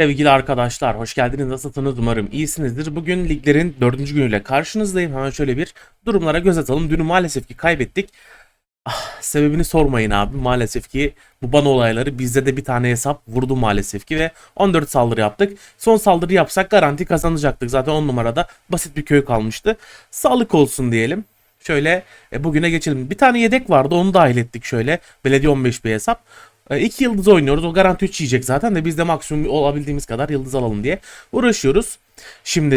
Sevgili arkadaşlar, hoş geldiniz. Nasılsınız? Umarım iyisinizdir. Bugün liglerin dördüncü günüyle karşınızdayım. Hemen şöyle bir durumlara göz atalım. Dünü maalesef ki kaybettik. Ah, sebebini sormayın abi. Maalesef ki bu ban olayları bizde de bir tane hesap vurdu maalesef ki ve 14 saldırı yaptık. Son saldırı yapsak garanti kazanacaktık. Zaten 10 numarada basit bir köy kalmıştı. Sağlık olsun diyelim. Şöyle e, bugüne geçelim. Bir tane yedek vardı onu dahil ettik şöyle. Belediye 15 bir hesap. 2 yıldız oynuyoruz. O garanti 3 yiyecek zaten de biz de maksimum olabildiğimiz kadar yıldız alalım diye uğraşıyoruz. Şimdi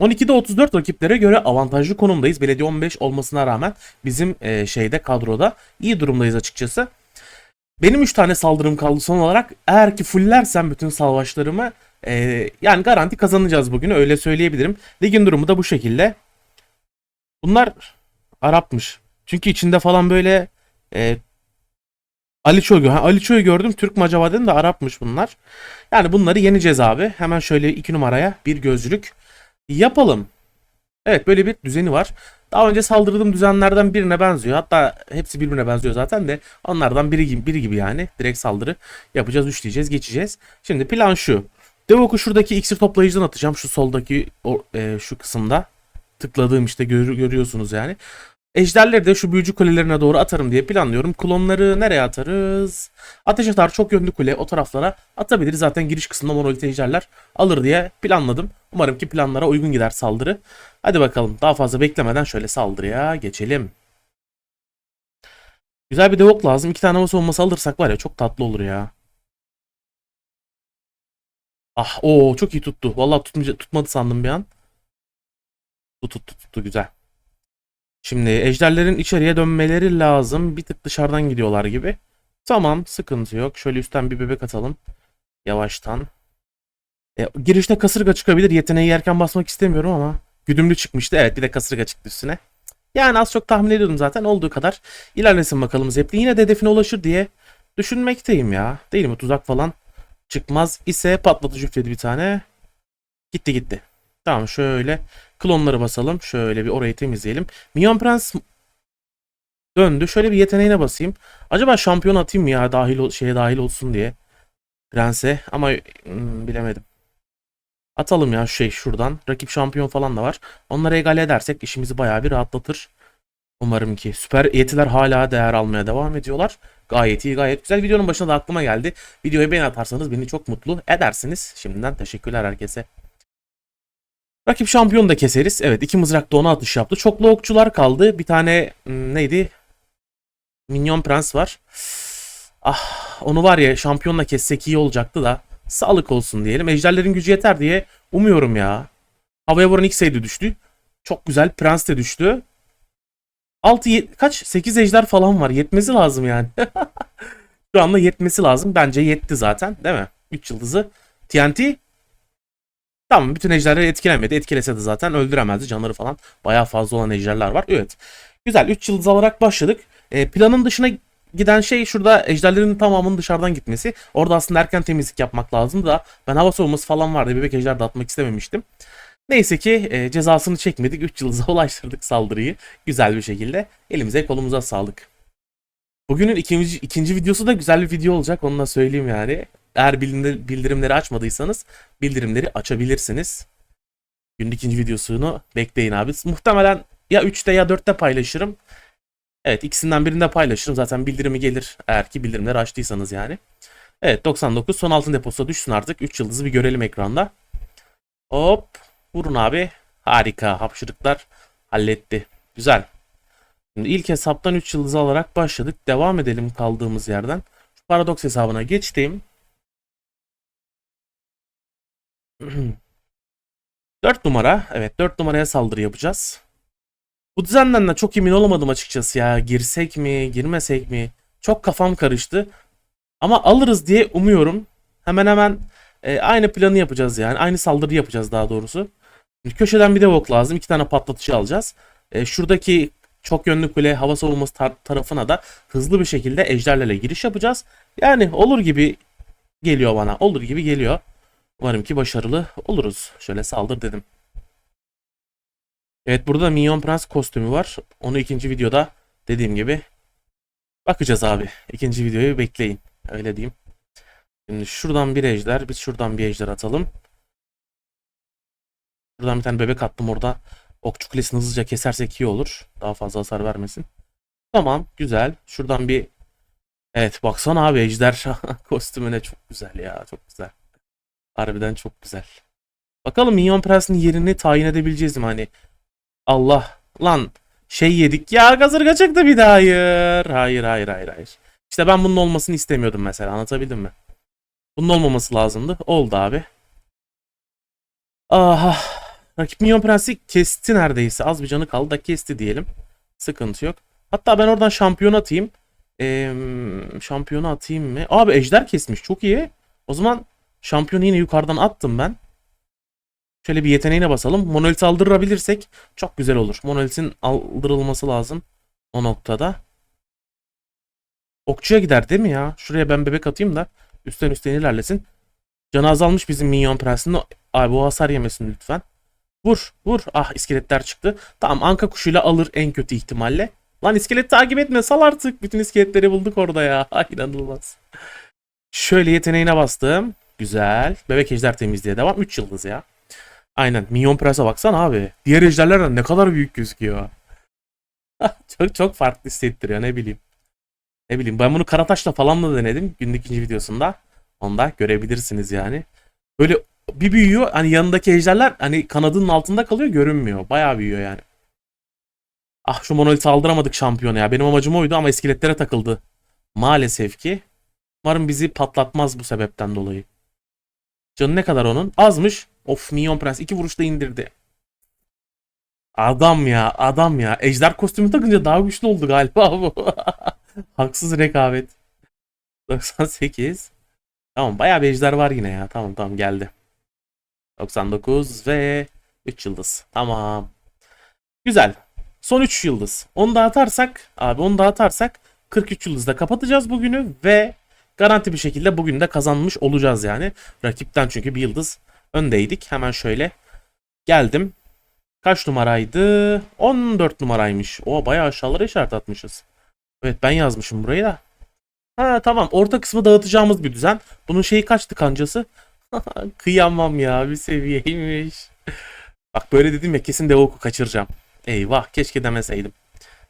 12'de 34 rakiplere göre avantajlı konumdayız. Belediye 15 olmasına rağmen bizim e, şeyde kadroda iyi durumdayız açıkçası. Benim 3 tane saldırım kaldı son olarak. Eğer ki fullersem bütün savaşlarımı e, yani garanti kazanacağız bugün öyle söyleyebilirim. Ligin durumu da bu şekilde. Bunlar Arapmış. Çünkü içinde falan böyle e, Aliço'yu ha, Aliço'yu gördüm. Türk mü acaba dedim de Arapmış bunlar. Yani bunları yeneceğiz abi. Hemen şöyle iki numaraya bir gözlük yapalım. Evet böyle bir düzeni var. Daha önce saldırdığım düzenlerden birine benziyor. Hatta hepsi birbirine benziyor zaten de onlardan biri gibi, biri gibi yani. Direkt saldırı yapacağız, üçleyeceğiz, geçeceğiz. Şimdi plan şu. Devok'u şuradaki iksir toplayıcıdan atacağım. Şu soldaki o, e, şu kısımda. Tıkladığım işte gör- görüyorsunuz yani. Ejderleri de şu büyücü kulelerine doğru atarım diye planlıyorum. Klonları nereye atarız? Ateş atar çok yönlü kule o taraflara atabiliriz. Zaten giriş kısmında monolit ejderler alır diye planladım. Umarım ki planlara uygun gider saldırı. Hadi bakalım daha fazla beklemeden şöyle saldırıya geçelim. Güzel bir devok lazım. İki tane hava savunması alırsak var ya çok tatlı olur ya. Ah o çok iyi tuttu. Vallahi tutmadı sandım bir an. Tuttu tuttu tuttu güzel. Şimdi ejderlerin içeriye dönmeleri lazım. Bir tık dışarıdan gidiyorlar gibi. Tamam sıkıntı yok. Şöyle üstten bir bebek atalım. Yavaştan. E, girişte kasırga çıkabilir. Yeteneği yerken basmak istemiyorum ama. Güdümlü çıkmıştı. Evet bir de kasırga çıktı üstüne. Yani az çok tahmin ediyordum zaten. Olduğu kadar ilerlesin bakalım Zepli. Yine de hedefine ulaşır diye düşünmekteyim ya. Değil mi? Tuzak falan çıkmaz ise patlatıcı üfledi bir tane. Gitti gitti. Tamam şöyle klonları basalım. Şöyle bir orayı temizleyelim. Minyon Prens döndü. Şöyle bir yeteneğine basayım. Acaba şampiyon atayım mı ya dahil şeye dahil olsun diye. Prens'e ama hmm, bilemedim. Atalım ya şey şuradan. Rakip şampiyon falan da var. Onları egale edersek işimizi bayağı bir rahatlatır. Umarım ki. Süper yetiler hala değer almaya devam ediyorlar. Gayet iyi gayet güzel. Videonun başında da aklıma geldi. Videoyu beğen atarsanız beni çok mutlu edersiniz. Şimdiden teşekkürler herkese. Rakip şampiyon da keseriz. Evet iki mızrak da ona atış yaptı. Çoklu okçular kaldı. Bir tane hmm, neydi? Minyon Prens var. Ah onu var ya şampiyonla kessek iyi olacaktı da. Sağlık olsun diyelim. Ejderlerin gücü yeter diye umuyorum ya. Havaya vuran X de düştü. Çok güzel. Prens de düştü. 6 kaç? 8 ejder falan var. Yetmesi lazım yani. Şu anda yetmesi lazım. Bence yetti zaten. Değil mi? 3 yıldızı. TNT Tamam bütün ejderleri etkilemedi. Etkilese de zaten öldüremezdi. Canları falan bayağı fazla olan ejderler var. Evet. Güzel 3 yıldız alarak başladık. E, planın dışına giden şey şurada ejderlerin tamamının dışarıdan gitmesi. Orada aslında erken temizlik yapmak lazım da ben hava savunması falan vardı. Bebek ejder de atmak istememiştim. Neyse ki e, cezasını çekmedik. 3 yıldıza ulaştırdık saldırıyı. Güzel bir şekilde. Elimize kolumuza sağlık. Bugünün ikinci, ikinci videosu da güzel bir video olacak. Onu da söyleyeyim yani. Eğer bildirim- bildirimleri açmadıysanız bildirimleri açabilirsiniz. Günün ikinci videosunu bekleyin abi. Muhtemelen ya 3'te ya 4'te paylaşırım. Evet ikisinden birinde paylaşırım. Zaten bildirimi gelir eğer ki bildirimleri açtıysanız yani. Evet 99 son altın deposu düşsün artık. 3 yıldızı bir görelim ekranda. Hop vurun abi. Harika hapşırıklar halletti. Güzel. Şimdi ilk hesaptan 3 yıldız alarak başladık. Devam edelim kaldığımız yerden. Şu paradoks hesabına geçtim. 4 numara. Evet 4 numaraya saldırı yapacağız. Bu düzenden de çok emin olamadım açıkçası ya. Girsek mi, girmesek mi? Çok kafam karıştı. Ama alırız diye umuyorum. Hemen hemen e, aynı planı yapacağız yani. Aynı saldırı yapacağız daha doğrusu. Şimdi köşeden bir devok lazım. İki tane patlatıcı alacağız. E, şuradaki çok yönlü kule hava savunması tar- tarafına da hızlı bir şekilde ejderlerle giriş yapacağız. Yani olur gibi geliyor bana. Olur gibi geliyor. Umarım ki başarılı oluruz. Şöyle saldır dedim. Evet burada Minyon Prens kostümü var. Onu ikinci videoda dediğim gibi bakacağız abi. İkinci videoyu bekleyin. Öyle diyeyim. Şimdi şuradan bir ejder. Biz şuradan bir ejder atalım. Şuradan bir tane bebek attım orada. Okçu kulesini hızlıca kesersek iyi olur. Daha fazla hasar vermesin. Tamam güzel. Şuradan bir Evet baksana abi ejder kostümüne çok güzel ya çok güzel. Harbiden çok güzel. Bakalım Minyon Prens'in yerini tayin edebileceğiz mi hani? Allah lan şey yedik ya kasırga çıktı bir daha hayır. Hayır hayır hayır hayır. İşte ben bunun olmasını istemiyordum mesela anlatabildim mi? Bunun olmaması lazımdı. Oldu abi. Aha. Rakip Minyon Prens'i kesti neredeyse. Az bir canı kaldı da kesti diyelim. Sıkıntı yok. Hatta ben oradan şampiyon atayım. Ee, şampiyonu atayım mı? Abi ejder kesmiş. Çok iyi. O zaman şampiyonu yine yukarıdan attım ben. Şöyle bir yeteneğine basalım. Monolith aldırabilirsek çok güzel olur. Monolith'in aldırılması lazım. O noktada. Okçuya gider değil mi ya? Şuraya ben bebek atayım da üstten üstten ilerlesin. Canı azalmış bizim minyon prensinin. Abi o hasar yemesin lütfen. Vur vur. Ah iskeletler çıktı. Tamam anka kuşuyla alır en kötü ihtimalle. Lan iskelet takip etme sal artık. Bütün iskeletleri bulduk orada ya. İnanılmaz. Şöyle yeteneğine bastım. Güzel. Bebek ejder temizliğe devam. 3 yıldız ya. Aynen. Minyon Prens'e baksana abi. Diğer ejderlerden ne kadar büyük gözüküyor. çok çok farklı hissettiriyor ne bileyim. Ne bileyim ben bunu Karataş'la falan da denedim. Günün ikinci videosunda. Onda görebilirsiniz yani. Böyle bir büyüyor hani yanındaki ejderler hani kanadının altında kalıyor görünmüyor. Bayağı büyüyor yani. Ah şu monoliti aldıramadık şampiyona ya. Benim amacım oydu ama iskeletlere takıldı. Maalesef ki. Umarım bizi patlatmaz bu sebepten dolayı. Canı ne kadar onun? Azmış. Of Minyon Prens iki vuruşta indirdi. Adam ya adam ya. Ejder kostümü takınca daha güçlü oldu galiba bu. Haksız rekabet. 98. Tamam bayağı bir ejder var yine ya. Tamam tamam geldi. 99 ve 3 yıldız. Tamam. Güzel. Son 3 yıldız. Onu da atarsak abi onu da atarsak 43 yıldızda kapatacağız bugünü ve garanti bir şekilde bugün de kazanmış olacağız yani. Rakipten çünkü bir yıldız öndeydik. Hemen şöyle geldim. Kaç numaraydı? 14 numaraymış. O bayağı aşağılara işaret atmışız. Evet ben yazmışım burayı da. Ha tamam orta kısmı dağıtacağımız bir düzen. Bunun şeyi kaçtı kancası? Kıyamam ya bir seviyeymiş. Bak böyle dedim ya kesin Devoku kaçıracağım. Eyvah keşke demeseydim.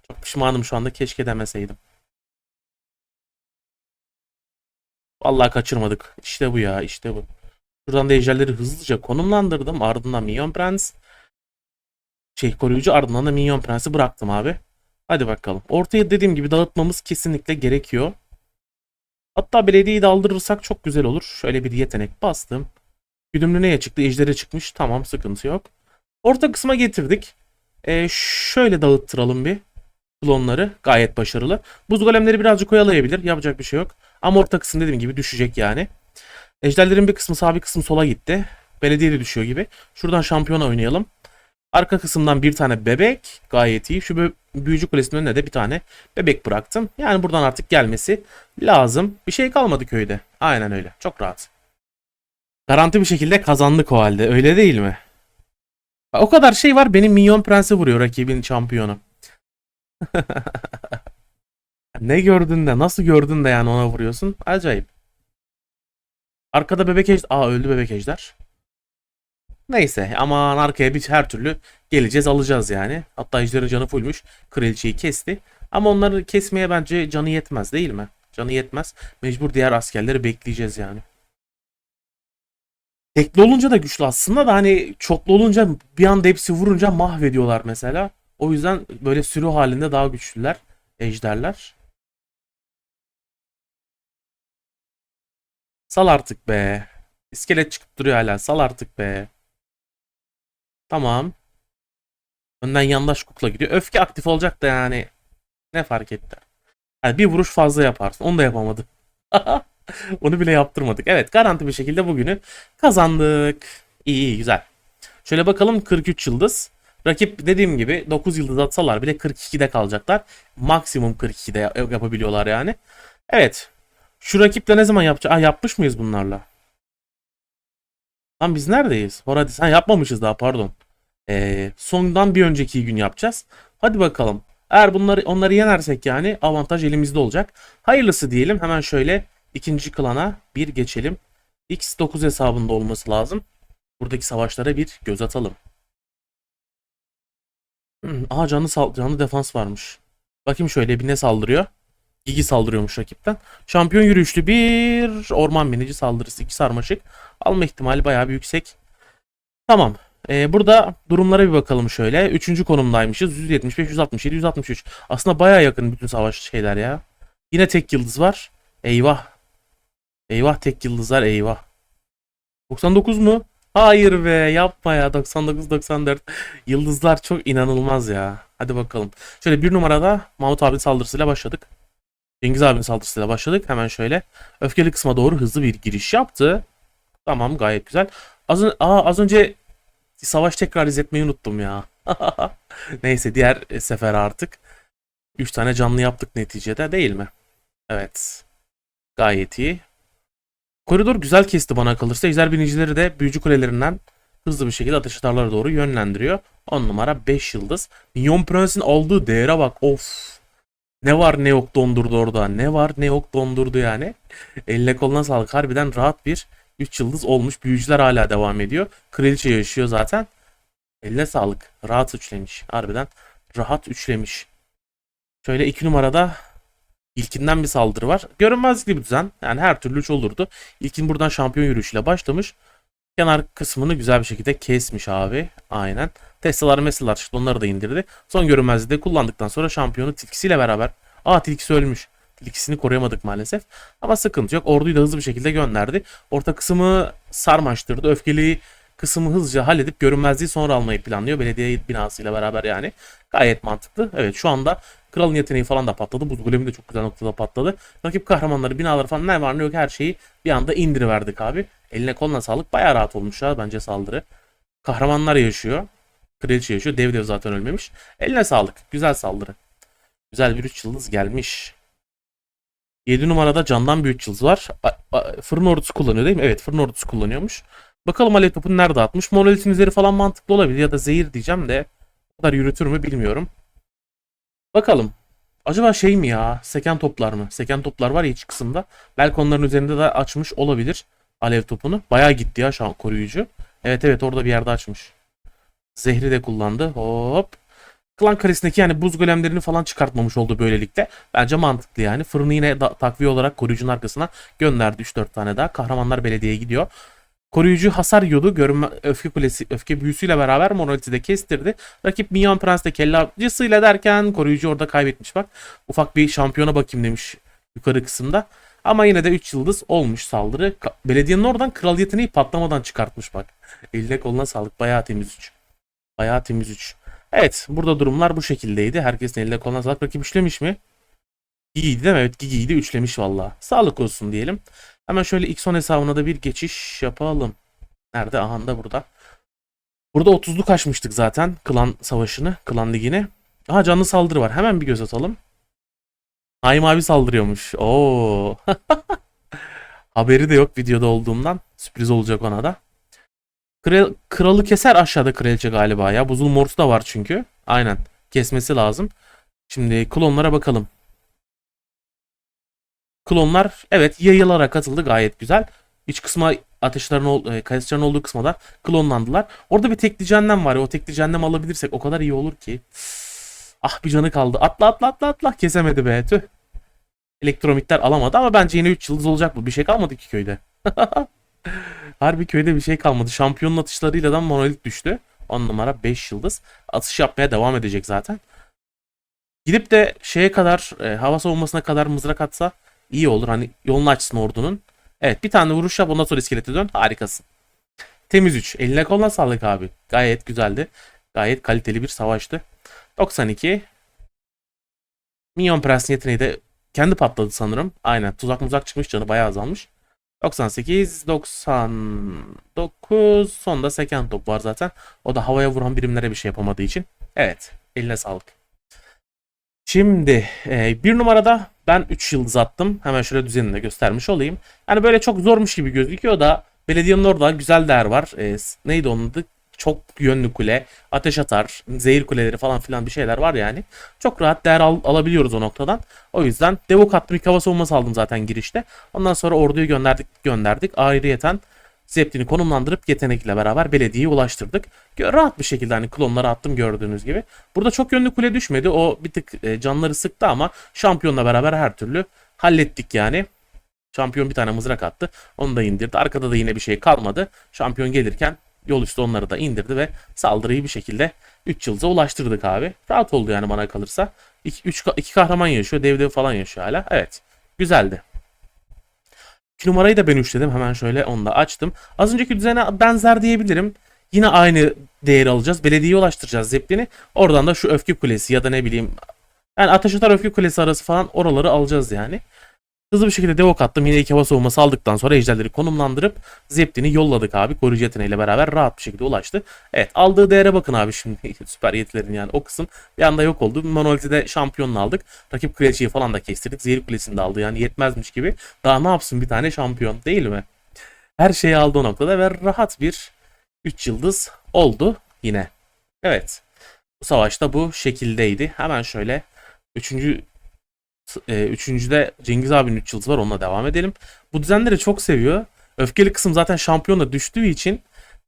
Çok pişmanım şu anda keşke demeseydim. Vallahi kaçırmadık. İşte bu ya işte bu. Şuradan da ejderleri hızlıca konumlandırdım. Ardından Minyon Prens. Şey koruyucu ardından da Minyon Prens'i bıraktım abi. Hadi bakalım. Ortaya dediğim gibi dağıtmamız kesinlikle gerekiyor. Hatta belediyeyi de aldırırsak çok güzel olur. Şöyle bir yetenek bastım. Güdümlü neye çıktı? Ejder'e çıkmış. Tamam sıkıntı yok. Orta kısma getirdik. Ee, şöyle dağıttıralım bir klonları. Gayet başarılı. Buz golemleri birazcık oyalayabilir. Yapacak bir şey yok. Ama orta kısım dediğim gibi düşecek yani. Ejderlerin bir kısmı sağ bir kısmı sola gitti. Belediye de düşüyor gibi. Şuradan şampiyona oynayalım. Arka kısımdan bir tane bebek. Gayet iyi. Şu büyücü kulesinin önüne de bir tane bebek bıraktım. Yani buradan artık gelmesi lazım. Bir şey kalmadı köyde. Aynen öyle. Çok rahat. Garanti bir şekilde kazandık o halde. Öyle değil mi? O kadar şey var. Benim Minyon Prens'i vuruyor rakibin şampiyonu. ne gördün de nasıl gördün de yani ona vuruyorsun? Acayip. Arkada bebek ejder. Aa öldü bebek ejder. Neyse aman arkaya bir her türlü geleceğiz alacağız yani. Hatta ejderin canı fullmuş. Kraliçeyi kesti. Ama onları kesmeye bence canı yetmez değil mi? Canı yetmez. Mecbur diğer askerleri bekleyeceğiz yani. Tekli olunca da güçlü aslında da hani çoklu olunca bir anda hepsi vurunca mahvediyorlar mesela. O yüzden böyle sürü halinde daha güçlüler ejderler. Sal artık be. İskelet çıkıp duruyor hala. Sal artık be. Tamam. Önden yandaş kukla gidiyor. Öfke aktif olacak da yani. Ne fark etti? Yani bir vuruş fazla yaparsın. Onu da yapamadı. Onu bile yaptırmadık. Evet garanti bir şekilde bugünü kazandık. İyi iyi güzel. Şöyle bakalım 43 yıldız. Rakip dediğim gibi 9 yıldız atsalar bile 42'de kalacaklar. Maksimum 42'de yapabiliyorlar yani. Evet. Şu rakiple ne zaman yapacağız? Ah yapmış mıyız bunlarla? Lan biz neredeyiz? Horadis. Ha yapmamışız daha pardon. Ee, sondan bir önceki gün yapacağız. Hadi bakalım. Eğer bunları onları yenersek yani avantaj elimizde olacak. Hayırlısı diyelim. Hemen şöyle ikinci klana bir geçelim. X9 hesabında olması lazım. Buradaki savaşlara bir göz atalım. Hmm, Aa canlı, canlı defans varmış. Bakayım şöyle bir ne saldırıyor. Gigi saldırıyormuş rakipten. Şampiyon yürüyüşlü bir orman binici saldırısı. iki sarmaşık. Alma ihtimali bayağı bir yüksek. Tamam. Ee, burada durumlara bir bakalım şöyle. Üçüncü konumdaymışız. 175, 167, 163. Aslında bayağı yakın bütün savaş şeyler ya. Yine tek yıldız var. Eyvah. Eyvah tek yıldızlar eyvah. 99 mu? Hayır be yapma ya 99 94. Yıldızlar çok inanılmaz ya. Hadi bakalım. Şöyle bir numarada Mahmut abinin saldırısıyla başladık. Cengiz abinin saldırısıyla başladık. Hemen şöyle öfkeli kısma doğru hızlı bir giriş yaptı. Tamam gayet güzel. Az, Aa, az önce savaş tekrar izletmeyi unuttum ya. Neyse diğer sefer artık. 3 tane canlı yaptık neticede değil mi? Evet. Gayet iyi. Koridor güzel kesti bana kalırsa. Ejder binicileri de büyücü kulelerinden hızlı bir şekilde ateş atarlara doğru yönlendiriyor. 10 numara 5 yıldız. Minyon Prens'in aldığı değere bak. Of. Ne var ne yok dondurdu orada. Ne var ne yok dondurdu yani. Eline koluna sağlık. Harbiden rahat bir 3 yıldız olmuş. Büyücüler hala devam ediyor. Kraliçe yaşıyor zaten. Eline sağlık. Rahat üçlemiş. Harbiden rahat üçlemiş. Şöyle 2 numarada İlkinden bir saldırı var. Görünmezlikli bir düzen. Yani her türlü üç olurdu. İlkin buradan şampiyon yürüyüşüyle başlamış. Kenar kısmını güzel bir şekilde kesmiş abi. Aynen. Teslalar meslalar çıktı onları da indirdi. Son görünmezliği de kullandıktan sonra şampiyonu tilkisiyle beraber. Aa tilkisi ölmüş. Tilkisini koruyamadık maalesef. Ama sıkıntı yok. Orduyu da hızlı bir şekilde gönderdi. Orta kısmı sarmaştırdı. Öfkeli kısmı hızlıca halledip görünmezliği sonra almayı planlıyor. Belediye binasıyla beraber yani. Gayet mantıklı. Evet şu anda kralın yeteneği falan da patladı. Buz golemi de çok güzel noktada patladı. Rakip kahramanları, binaları falan ne var ne yok her şeyi bir anda indiriverdik abi. Eline koluna sağlık. Bayağı rahat olmuş ya bence saldırı. Kahramanlar yaşıyor. Kraliçe yaşıyor. Dev dev zaten ölmemiş. Eline sağlık. Güzel saldırı. Güzel bir 3 yıldız gelmiş. 7 numarada candan bir 3 yıldız var. A- a- fırın ordusu kullanıyor değil mi? Evet fırın ordusu kullanıyormuş. Bakalım alev topunu nerede atmış. Monolitin üzeri falan mantıklı olabilir ya da zehir diyeceğim de o kadar yürütür mü bilmiyorum. Bakalım. Acaba şey mi ya? Seken toplar mı? Seken toplar var ya iç kısımda. Belki onların üzerinde de açmış olabilir alev topunu. Bayağı gitti ya şu an koruyucu. Evet evet orada bir yerde açmış. Zehri de kullandı. Hop. Klan karesindeki yani buz golemlerini falan çıkartmamış oldu böylelikle. Bence mantıklı yani. Fırını yine da, takviye olarak koruyucunun arkasına gönderdi 3-4 tane daha. Kahramanlar belediyeye gidiyor. Koruyucu hasar yiyordu. Görünme öfke kulesi, öfke büyüsüyle beraber monoliti de kestirdi. Rakip Minyon Prens de kelle avcısıyla derken koruyucu orada kaybetmiş bak. Ufak bir şampiyona bakayım demiş yukarı kısımda. Ama yine de 3 yıldız olmuş saldırı. Belediyenin oradan kral yeteneği patlamadan çıkartmış bak. Eline koluna sağlık. Bayağı temiz 3. Bayağı temiz 3. Evet burada durumlar bu şekildeydi. Herkesin eline koluna sağlık. Rakip üçlemiş mi? Gigi'ydi değil mi? Evet Gigi'ydi üçlemiş valla. Sağlık olsun diyelim. Hemen şöyle Xon hesabına da bir geçiş yapalım. Nerede? Aha da burada. Burada 30'luk kaçmıştık zaten klan savaşını, klan ligini. Aha canlı saldırı var. Hemen bir göz atalım. Naim abi saldırıyormuş. Oo. Haberi de yok videoda olduğumdan. Sürpriz olacak ona da. Kral, kralı keser aşağıda kraliçe galiba ya. Buzul morsu da var çünkü. Aynen. Kesmesi lazım. Şimdi klonlara bakalım. Klonlar evet yayılarak atıldı gayet güzel. İç kısma ateşlerin e, kayısıların olduğu kısma da klonlandılar. Orada bir tekli cehennem var ya o tekli cehennem alabilirsek o kadar iyi olur ki. Ah bir canı kaldı. Atla atla atla atla. Kesemedi be tüh. Elektromitler alamadı ama bence yine 3 yıldız olacak bu. Bir şey kalmadı ki köyde. Harbi köyde bir şey kalmadı. Şampiyonun atışlarıyla da monolit düştü. 10 numara 5 yıldız. Atış yapmaya devam edecek zaten. Gidip de şeye kadar e, hava savunmasına kadar mızrak atsa iyi olur. Hani yolunu açsın ordunun. Evet bir tane vuruş yap ondan sonra iskelete dön. Harikasın. Temiz 3. Eline koluna sağlık abi. Gayet güzeldi. Gayet kaliteli bir savaştı. 92. Minyon Prens'in yeteneği de kendi patladı sanırım. Aynen. Tuzak muzak çıkmış canı bayağı azalmış. 98, 99. Sonda seken top var zaten. O da havaya vuran birimlere bir şey yapamadığı için. Evet. Eline sağlık. Şimdi e, bir numarada ben 3 yıldız attım. Hemen şöyle düzenini de göstermiş olayım. Yani böyle çok zormuş gibi gözüküyor da belediyenin orada güzel değer var. E, neydi onun adı? Çok yönlü kule, ateş atar, zehir kuleleri falan filan bir şeyler var yani. Çok rahat değer al- alabiliyoruz o noktadan. O yüzden Devok attım ilk hava savunması aldım zaten girişte. Ondan sonra orduyu gönderdik gönderdik. Ayrıyeten Zeptin'i konumlandırıp yetenekle beraber belediyeye ulaştırdık. Rahat bir şekilde hani klonları attım gördüğünüz gibi. Burada çok yönlü kule düşmedi. O bir tık e, canları sıktı ama şampiyonla beraber her türlü hallettik yani. Şampiyon bir tane mızrak attı. Onu da indirdi. Arkada da yine bir şey kalmadı. Şampiyon gelirken yol üstü onları da indirdi ve saldırıyı bir şekilde 3 yıldıza ulaştırdık abi. Rahat oldu yani bana kalırsa. 2 üç, ka- iki kahraman yaşıyor. Dev dev falan yaşıyor hala. Evet. Güzeldi. 2 numarayı da ben üçledim. Hemen şöyle onu da açtım. Az önceki düzene benzer diyebilirim. Yine aynı değeri alacağız. Belediyeye ulaştıracağız Zeppelin'i. Oradan da şu öfke kulesi ya da ne bileyim yani ateş atar öfke kulesi arası falan oraları alacağız yani. Hızlı bir şekilde devok attım. Yine iki hava savunması aldıktan sonra ejderleri konumlandırıp Zeppelin'i yolladık abi. Koruyucu yeteneğiyle beraber rahat bir şekilde ulaştı. Evet aldığı değere bakın abi şimdi. Süper yetilerin yani o kısım bir anda yok oldu. Monolith'i şampiyonunu aldık. Rakip kraliçeyi falan da kestirdik. Zehir kulesini de aldı yani yetmezmiş gibi. Daha ne yapsın bir tane şampiyon değil mi? Her şeyi aldı o noktada ve rahat bir 3 yıldız oldu yine. Evet. Bu savaşta bu şekildeydi. Hemen şöyle 3. E, üçüncüde Cengiz abinin 3 yıldızı var onunla devam edelim. Bu düzenleri çok seviyor. Öfkeli kısım zaten şampiyonla düştüğü için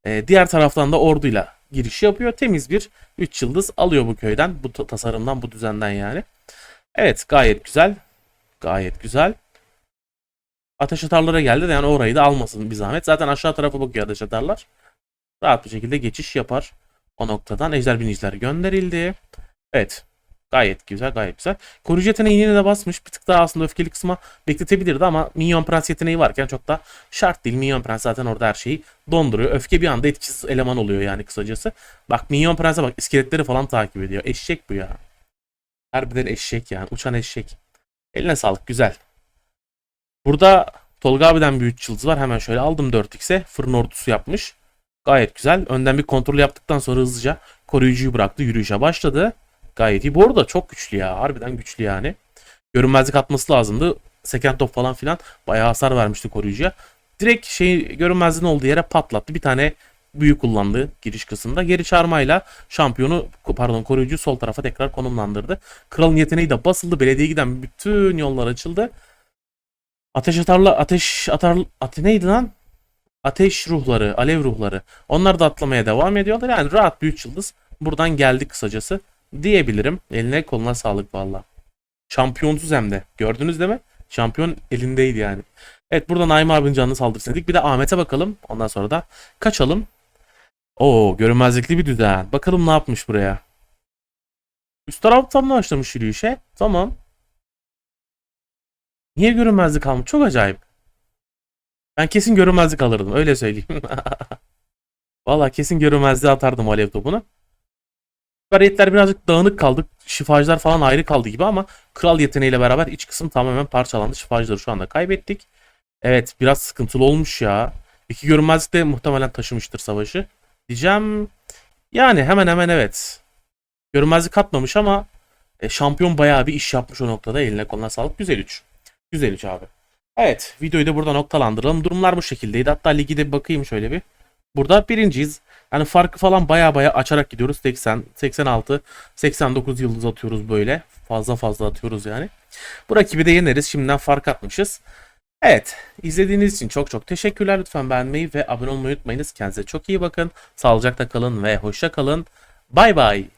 e, diğer taraftan da orduyla giriş yapıyor. Temiz bir 3 yıldız alıyor bu köyden. Bu ta- tasarımdan bu düzenden yani. Evet gayet güzel. Gayet güzel. Ateş atarlara geldi de yani orayı da almasın bir zahmet. Zaten aşağı tarafa bakıyor ateş atarlar. Rahat bir şekilde geçiş yapar. O noktadan ejder biniciler gönderildi. Evet. Gayet güzel gayet güzel. Koruyucu yeteneği yine de basmış. Bir tık daha aslında öfkeli kısma bekletebilirdi ama Minyon Prens yeteneği varken çok da şart değil. Minyon Prens zaten orada her şeyi donduruyor. Öfke bir anda etkisiz eleman oluyor yani kısacası. Bak Minyon Prens'e bak iskeletleri falan takip ediyor. Eşek bu ya. Harbiden eşek yani. Uçan eşek. Eline sağlık güzel. Burada Tolga abiden bir 3 yıldız var. Hemen şöyle aldım 4x'e. Fırın ordusu yapmış. Gayet güzel. Önden bir kontrol yaptıktan sonra hızlıca koruyucuyu bıraktı. Yürüyüşe başladı. Gayet iyi. Bu arada çok güçlü ya. Harbiden güçlü yani. Görünmezlik atması lazımdı. Seken top falan filan bayağı hasar vermişti koruyucuya. Direkt şey görünmezliğin olduğu yere patlattı. Bir tane büyü kullandı giriş kısmında. Geri çarmayla şampiyonu pardon koruyucu sol tarafa tekrar konumlandırdı. Kralın yeteneği de basıldı. Belediyeye giden bütün yollar açıldı. Ateş atarla ateş atar ate neydi lan? Ateş ruhları, alev ruhları. Onlar da atlamaya devam ediyorlar. Yani rahat bir 3 yıldız. Buradan geldi kısacası diyebilirim. Eline koluna sağlık valla. Şampiyonsuz hem de. Gördünüz değil mi? Şampiyon elindeydi yani. Evet burada Naim abinin canını saldırısın dedik. Bir de Ahmet'e bakalım. Ondan sonra da kaçalım. Oo görünmezlikli bir düzen. Bakalım ne yapmış buraya. Üst taraftan mı başlamış yürüyüşe? Tamam. Niye görünmezlik almış? Çok acayip. Ben kesin görünmezlik alırdım. Öyle söyleyeyim. Valla kesin görünmezliğe atardım alev topunu. Süperiyetler birazcık dağınık kaldı. Şifacılar falan ayrı kaldı gibi ama kral yeteneğiyle beraber iç kısım tamamen parçalandı. Şifacıları şu anda kaybettik. Evet biraz sıkıntılı olmuş ya. İki görünmezlik de muhtemelen taşımıştır savaşı. Diyeceğim yani hemen hemen evet. Görünmezlik atmamış ama e, şampiyon bayağı bir iş yapmış o noktada. Eline koluna sağlık. Güzel 3. Güzel 3 abi. Evet videoyu da burada noktalandıralım. Durumlar bu şekildeydi. Hatta ligi de bakayım şöyle bir. Burada birinciyiz. Yani farkı falan baya baya açarak gidiyoruz. 80, 86, 89 yıldız atıyoruz böyle. Fazla fazla atıyoruz yani. Bu rakibi de yeneriz. Şimdiden fark atmışız. Evet. izlediğiniz için çok çok teşekkürler. Lütfen beğenmeyi ve abone olmayı unutmayınız. Kendinize çok iyi bakın. Sağlıcakla kalın ve hoşça kalın. Bay bay.